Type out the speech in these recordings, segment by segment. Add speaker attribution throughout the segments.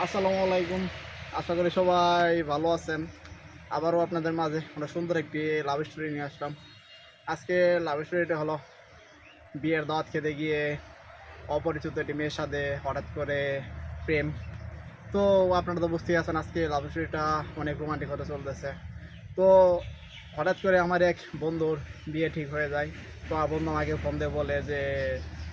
Speaker 1: আসসালামু আলাইকুম। আশা করি সবাই ভালো আছেন। আবারও আপনাদের মাঝে আমরা সুন্দর একটি লাভ স্টোরি নিয়ে আসলাম। আজকে লাভ স্টোরিটা হলো বিয়ের দাওয়াত খেতে গিয়ে অপরিচিত একটি মেয়ের সাথে হঠাৎ করে প্রেম। তো আপনারা তো বুঝতেই আছেন আজকে লাভ স্টোরিটা অনেক রোমান্টিক হতে চলতেছে। তো হঠাৎ করে আমার এক বন্ধুর বিয়ে ঠিক হয়ে যায়। তো আমার বন্ধু আমাকে ফোন দিয়ে বলে যে,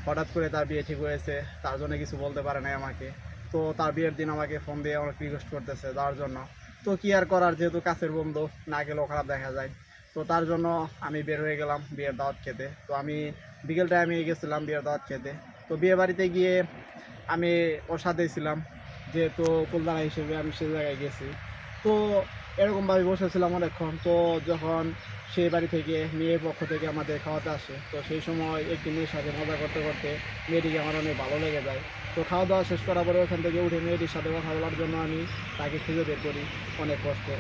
Speaker 1: হঠাৎ করে তার বিয়ে ঠিক হয়েছে, তার জন্য কিছু বলতে পারে নাই আমাকে। তো তার বিয়ের দিন আমাকে ফোন দিয়ে অনেক রিকোয়েস্ট করতেছে যাওয়ার জন্য। তো কি আর করার, যেহেতু কাছের বন্ধু, না গেলেও খারাপ দেখা যায়। তো তার জন্য আমি বের হয়ে গেলাম বিয়ের দাওয়াত খেতে। তো আমি বিকেল টাইমে গেছিলাম বিয়ের দাওয়াত খেতে। তো বিয়ে বাড়িতে গিয়ে আমি ওর সাথেই ছিলাম। যেহেতু কলকাতা হিসেবে আমি সে জায়গায় গেছি। তো এরকমভাবে বসেছিলাম অনেকক্ষণ তো যখন সেই বাড়ি থেকে, মেয়ের পক্ষ থেকে আমাদের খাওয়াতে আসে, তো সেই সময় একটি মেয়ের সাথে মজা করতে করতে মেয়েটিকে আমার অনেক ভালো লেগে যায়। তো খাওয়া দাওয়া শেষ করার পরে ওখান থেকে উঠে মেয়েটির সাথে কথা বলার জন্য আমি তাকে খুঁজে বের করি অনেক কষ্টে।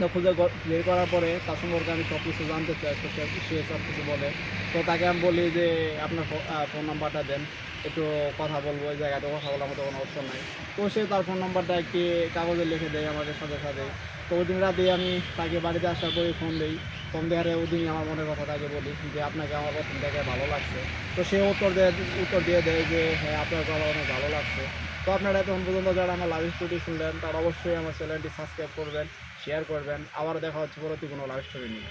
Speaker 1: তো খুঁজে বের করার পরে তার সম্পর্কে আমি সব কিছু জানতে চাই, তো সে- সে সব কিছু বলে। তো তাকে আমি বলি যে, আপনার ফোন নাম্বারটা দেন। একটু কথা বলব ওই জায়গাতে কথা বলার মতো কোনো অপশন নাই। তো সে তার ফোন নাম্বারটা একটি কাগজে লিখে দেয় আমাদের সাথে সাথে তো ওই দিন রাতে আমি তাকে বাড়িতে আসার পরে ফোন দিই। ফোন দেওয়ারে ওই দিনই আমার মনের কথা তাকে বলি যে, আপনাকে আমার প্রথম দেখে ভালো লাগছে। তো সে উত্তর দেয়, উত্তর দিয়ে দেয় যে হ্যাঁ আপনার কথা অনেক ভালো লাগছে। তো আপনারা এখন পর্যন্ত যারা আমার লাইভ স্টোরি শুনলেন, তারা অবশ্যই আমার চ্যানেলটি সাবস্ক্রাইব করবেন শেয়ার করবেন। আবার দেখা হচ্ছে পরবর্তী কোনো লাইভ স্টোরি নিয়ে।